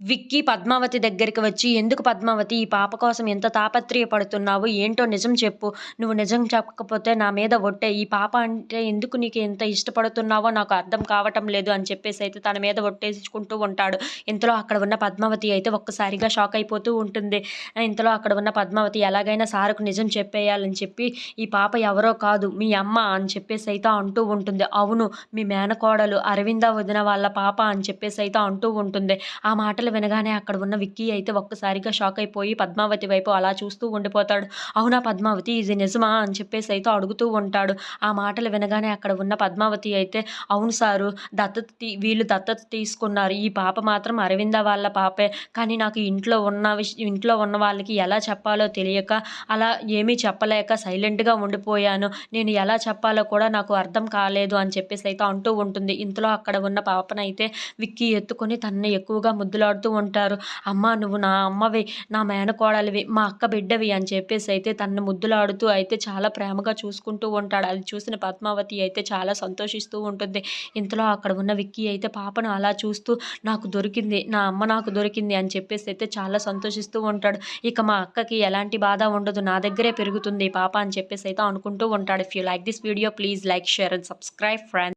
విక్కీ పద్మావతి దగ్గరికి వచ్చి ఎందుకు పద్మావతి ఈ పాప కోసం ఎంత తాపత్రయపడుతున్నావు? ఏంటో నిజం చెప్పు. నువ్వు నిజం చెప్పకపోతే నా మీద ఒట్టే. ఈ పాప అంటే ఎందుకు నీకు ఎంత ఇష్టపడుతున్నావో నాకు అర్థం కావటం లేదు అని చెప్పేసి అయితే తన మీద ఒట్టేసుకుంటూ ఉంటాడు. ఇంతలో అక్కడ ఉన్న పద్మావతి అయితే ఒక్కసారిగా షాక్ అయిపోతూ ఉంటుంది. ఇంతలో అక్కడ ఉన్న పద్మావతి ఎలాగైనా సారుకు నిజం చెప్పేయాలని చెప్పి ఈ పాప ఎవరో కాదు మీ అమ్మ అని చెప్పేసి అయితే అంటూ ఉంటుంది. అవును మీ మేనకోడలు అరవింద వదిన వాళ్ళ పాప అని చెప్పేసి అయితే అంటూ ఉంటుంది. ఆ మాటలు వినగానే అక్కడ ఉన్న విక్కీ అయితే ఒక్కసారిగా షాక్ అయిపోయి పద్మావతి వైపు అలా చూస్తూ ఉండిపోతాడు. అవునా పద్మావతి ఇది నిజమా అని చెప్పేసి అయితే అడుగుతూ ఉంటాడు. ఆ మాటలు వినగానే అక్కడ ఉన్న పద్మావతి అయితే అవును సారు దత్తత తీ వీళ్ళు దత్తత తీసుకున్నారు. ఈ పాప మాత్రం అరవింద వాళ్ళ పాపే. కానీ నాకు ఇంట్లో ఉన్న విష ఇంట్లో ఉన్న వాళ్ళకి ఎలా చెప్పాలో తెలియక అలా ఏమీ చెప్పలేక సైలెంట్గా ఉండిపోయాను. నేను ఎలా చెప్పాలో కూడా నాకు అర్థం కాలేదు అని చెప్పేసి అయితే అంటూ ఉంటుంది. ఇంతలో అక్కడ ఉన్న పాపనైతే విక్కీ ఎత్తుకొని తనని ఎక్కువగా మాట్లాడుతూ ఉంటారు. అమ్మ నువ్వు నా అమ్మవి నా మేనకోడలివి మా అక్క బిడ్డవి అని చెప్పేసి అయితే తన ముద్దులాడుతూ అయితే చాలా ప్రేమగా చూసుకుంటూ ఉంటాడు. అది చూసిన పద్మావతి అయితే చాలా సంతోషిస్తూ ఉంటుంది. ఇంతలో అక్కడ ఉన్న విక్కీ అయితే పాపను అలా చూస్తూ నాకు దొరికింది నా అమ్మ నాకు దొరికింది అని చెప్పేసి అయితే చాలా సంతోషిస్తూ ఉంటాడు. ఇక మా అక్కకి ఎలాంటి బాధ ఉండదు నా దగ్గరే పెరుగుతుంది పాప అని చెప్పేసి అయితే అనుకుంటూ ఉంటాడు. If you like this video please like share and subscribe friends